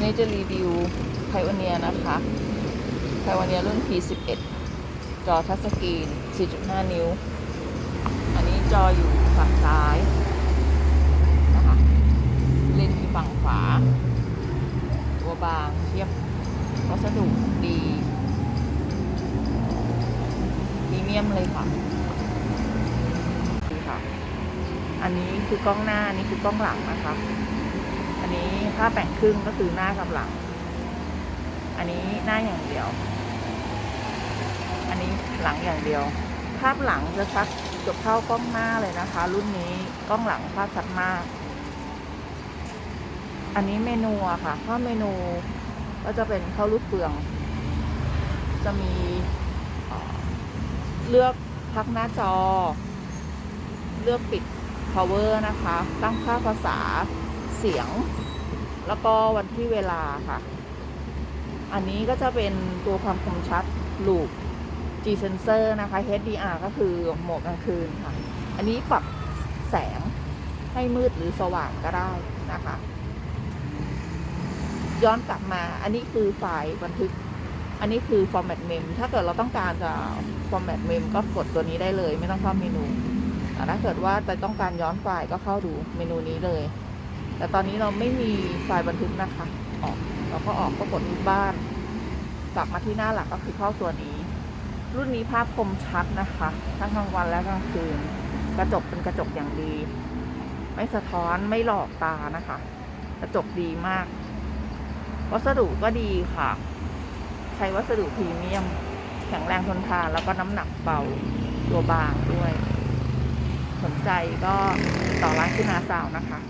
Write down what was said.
วันนี้จะรีวิวไพโอเนียนะคะไพโอเนียรุ่น P11 จอทัชสกรีน 4.5 นิ้ว อันนี้จออยู่ฝั่งซ้ายนะคะเลนส์อยู่ฝั่งขวา ตัวบางเทียบวัสดุดีพรีเมียมเลยค่ะดีค่ะ อันนี้คือกล้องหน้านนี้คือกล้องหลังนะคะ อันนี้ถ้าแบ่งครึ่งก็คือหน้ากับหลัง อันนี้หน้าอย่างเดียว อันนี้หลังอย่างเดียว ภาพหลังจะชัดเกือบเท่ากล้องหน้าเลยนะคะ รุ่นนี้กล้องหลังภาพชัดมาก อันนี้เมนูอะค่ะถ้าเมนูก็จะเป็นข้าวรูปเฟือง จะมีเอ่อเลือกพักหน้าจอ เลือกปิด power นะคะ ตั้งค่าภาษาเสียง แล้วก็วันที่เวลาค่ะ อันนี้ก็จะเป็นตัวความคมชัด loop G sensor นะคะ HDR ก็คือโหมดกลางคืนค่ะ อันนี้ปรับแสงให้มืดหรือสว่างก็ได้นะคะ ย้อนกลับมาอันนี้คือไฟล์บันทึก อันนี้คือ format mem ถ้าเกิดเราต้องการจะ format mem ก็กดตัวนี้ได้เลย ไม่ต้องเข้าเมนูแต่ถ้าเกิดว่าจะต้องการย้อนไฟล์ก็เข้าดูเมนูนี้เลย แต่ตอนนี้เราไม่มีไฟล์บันทึกนะคะ ออกเราก็ออกก็กดที่บ้านกลับมาที่หน้าหลักก็คือเข้าตัวนี้ รุ่นนี้ภาพคมชัดนะคะ ทั้งกลางวันและกลางคืน กระจกเป็นกระจกอย่างดี ไม่สะท้อนไม่หลอกตานะคะ กระจกดีมาก วัสดุก็ดีค่ะ ใช้วัสดุพรีเมียม แข็งแรงทนทานแล้วก็น้ำหนักเบาตัวบางด้วย สนใจก็ติดต่อร้านคุณอาสาวนะคะ